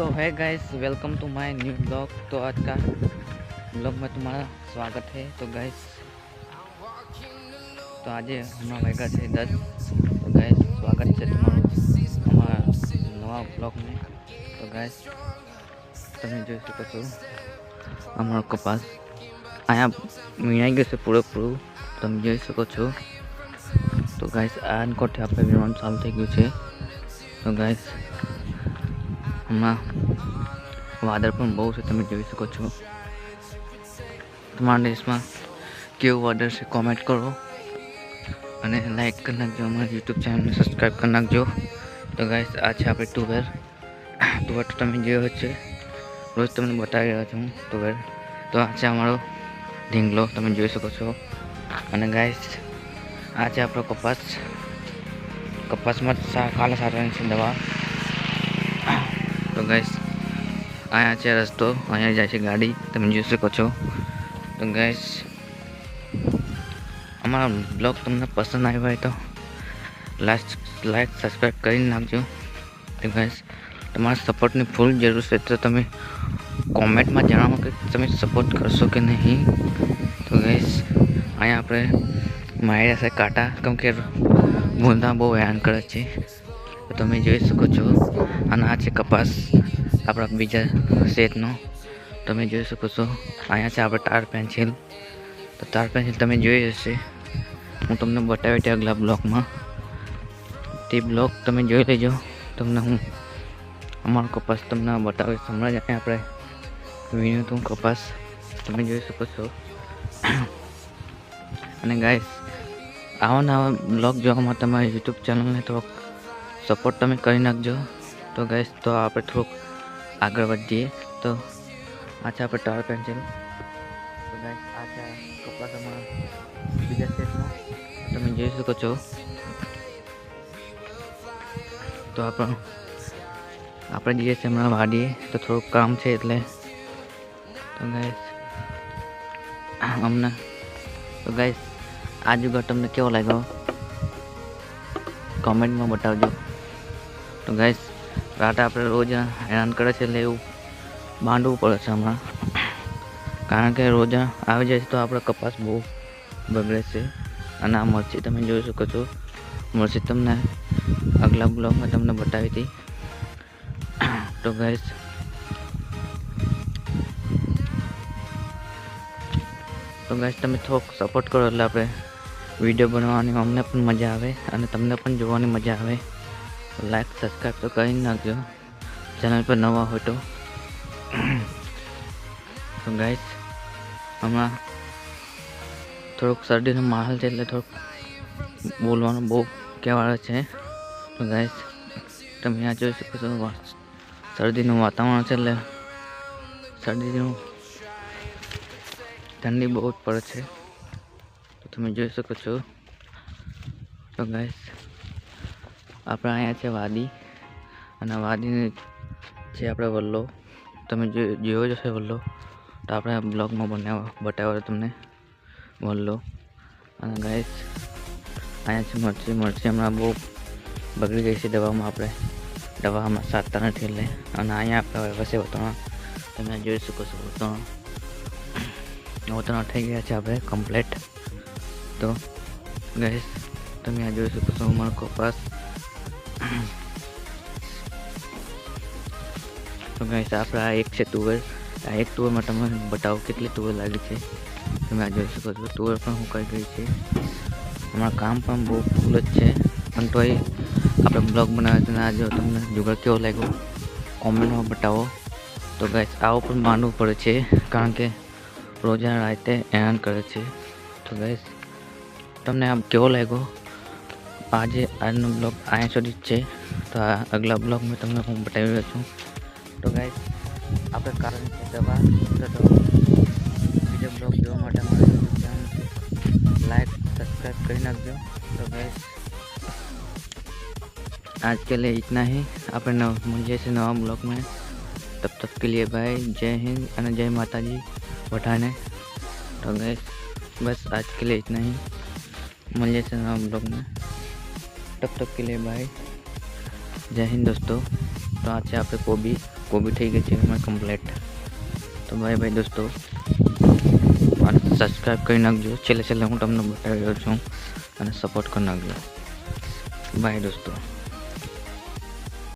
तो है guys welcome to my new blog तो आज का ब्लॉग में तुम्हारा स्वागत है तो गाइस તો આજે હમણાં વાગ્યા છે દસ તો ગાઈસ સ્વાગત છે તમારું અમારા નવા બ્લોગને તો ગાઈસ તમે જોઈ શકો છો અમારો કપાસ અહીંયા વીણાઈ ગયો છે પૂરેપૂરું તમે જોઈ શકો છો તો ગાઈસ આ અનકોટથી આપણે વીણવાનું ચાલુ થઈ ગયું છે તો ગાઈસ હમણાં વાદળ પણ બહુ છે, તમે જોઈ શકો છો. તમારા દેશમાં કેવું વાદળ છે કોમેન્ટ કરો. અને લાઈક કરી નાખજો અમારા યુટ્યુબ ચેનલને સબસ્ક્રાઈબ કરી નાખજો. તો ગાઈસ આ છે આપણે ટુવેર ટુવેર તો તમે જોયો છે રોજ તમને બતાવી રહ્યો છું ટુવેર તો આ છે અમારો ઢીંગલો, તમે જોઈ શકો છો. અને ગાઈસ આ છે આપણો કપાસ. કપાસમાં કાલા સારવાની છે દવા. તો ગાઈસ અહીંયા છે રસ્તો અહીંયા જાય છે ગાડી, તમે જોઈ શકો છો. તો ગાઈસ અમારા બ્લોગ તમને પસંદ આવ્યો હોય તો લાસ્ટ લાઈક સબસ્ક્રાઈબ કરી નાખજો. તો ગાઈસ તમારા સપોર્ટની ફૂલ જરૂર છે તો તમે કોમેન્ટમાં જણાવો કે તમે સપોર્ટ કરશો કે નહીં. તો ગાઈસ અહીંયા આપણે માર્યા છે કાંટા, કેમ કે ભૂંડા બહુ હેરાન કરે છે. તો તમે જોઈ શકો છો અને આ છે કપાસ, આપણા બીજા સેટનો તમે જોઈ શકો છો, અહીંયા છે આપણે ટાર પેન્સિલ. તો ટાર પેન્સિલ તમે જોઈ હશે. હું તમને બતાવી ત્યાં અગલા બ્લોકમાં. તે બ્લોક તમે જોઈ લેજો. તમને હું અમારો કપાસ તમને બતાવીશ. હમણાં જ આપણે વીણ્યું હતું કપાસ. તમે જોઈ શકો છો. અને ગાઈસ આવા નવા બ્લોગ જોવા માટે તમારી યુટ્યુબ ચેનલને થોડોક સપોર્ટ તમે કરી નાખજો. તો ગાઈસ તો આપણે થોડુંક આગળ વધીએ. તો આ છે આપણે ટાર પેન્સિલ તો ગાઈસ આ છે અમારા બીજા સ્ટેટમાં તમે જોઈ શકો છો. તો આપણે આપણે જઈએ છીએ હમણાં વાડીએ. તો થોડુંક કામ છે એટલે તો ગાઈસ હમણાં તો ગાઈસ આ તમને કેવો લાગ્યો? કોમેન્ટમાં બતાવજો. તો ગાઈસ રાતે આપણે રોજ હેરાન કરે છે એટલે એવું બાંધવું પડે છે હમણાં. કારણ કે રોજ આવી જાય છે તો આપણે કપાસ બહુ બગડે છે. અને આ મરચી તમે જોઈ શકો છો. મરચી તમને આગલા બ્લોગમાં તમને બતાવી હતી. તો ગાઈસ તો ગાઈસ તમે થોડોક સપોર્ટ કરો એટલે આપણે વીડિયો બનાવવાની અમને પણ મજા આવે અને તમને પણ જોવાની મજા આવે. લાઈક સબસ્ક્રાઈબ તો કરી નાખજો. ચેનલ પર નવા હોય તો. ગાઈસ હમણાં થોડુંક શરદીનો માહોલ છે એટલે થોડુંક બોલવાનું બહુ કહેવાળો છે. તો ગાઈસ તમે આ જોઈ શકો છો શરદીનું વાતાવરણ છે એટલે શરદીનું ઠંડી બહુ જ પડે છે. તો તમે જોઈ શકો છો. તો ગાઈસ આપણે અહીંયા છે વાદી. અને વાદીને છે આપણે વલ્લો. તમે જોયો જ હશે વલ્લો, તો આપણે બ્લોગમાં બનાવ્યો બતાવ્યો તમને. વલ્લો. અને ગાઈસ અહીંયા છે મરચી. મરચી હમણાં બહુ બગડી ગઈ છે દવામાં આપણે. દવા હમણાં સાતતા નથી એટલે. અને અહીંયા આપણે વસે વતણ. તમે જોઈ શકો છો વતણ. વતણ થઈ ગયા છે આપણે કમ્પ્લેટ તો ગેસ તમે આ જોઈ શકો છો અમારો કપાસ. તો ગાઈસ આપણે આ એક છે તુવેર આ એક તુવેરમાં તમે બતાવો કેટલી તુવેર લાગી છે. તમે આ જોઈ શકો છો. તુવેર પણ હુકાઈ ગઈ છે. અમારું કામ પણ બહુ ફૂલ જ છે. પણ તોય આપણે બ્લોગ બનાવ્યો છે આ જો તમને જુગાડ કેવો લાગ્યો કોમેન્ટમાં બતાવો. તો ગાઈસ આવું પણ માનવું પડે છે, કારણ કે રોજા રાતે હેરાન કરે છે. તો ગાઈસ તમને આમ કેવો લાગ્યો? આજે આજનો બ્લોગ અહીંયા સુધી જ છે તો આ અગલા બ્લોગ મેં તમને હું બતાવી રહ્યો છું તો ગાઈસ આપણે કારણ છે દવા તો બીજો બ્લોગ જોવા માટે અમારા યુટ્યુબ ચેનલ છે लाइक सब्सक्राइब कर नाखजो तो गैस आज के लिए इतना ही अपने नव मुझे से नवा ब्लॉग में तब तक के लिए बाय जय हिंद और जय माता जी पठाने तो गैस बस आज के लिए इतना ही मुझे से नवा ब्लॉग में तब तक के लिए बाय जय हिंद दोस्तों तो आज से आप कोबी કોબી થઈ ગઈ છે એમાં કમ્પ્લેટ તો બાય બાય દોસ્તો અને સબસ્ક્રાઈબ કરી નાખજો છેલ્લે છેલ્લે હું તમને બતાવી રહ્યો છું અને સપોર્ટ કરી નાખજો બાય દોસ્તો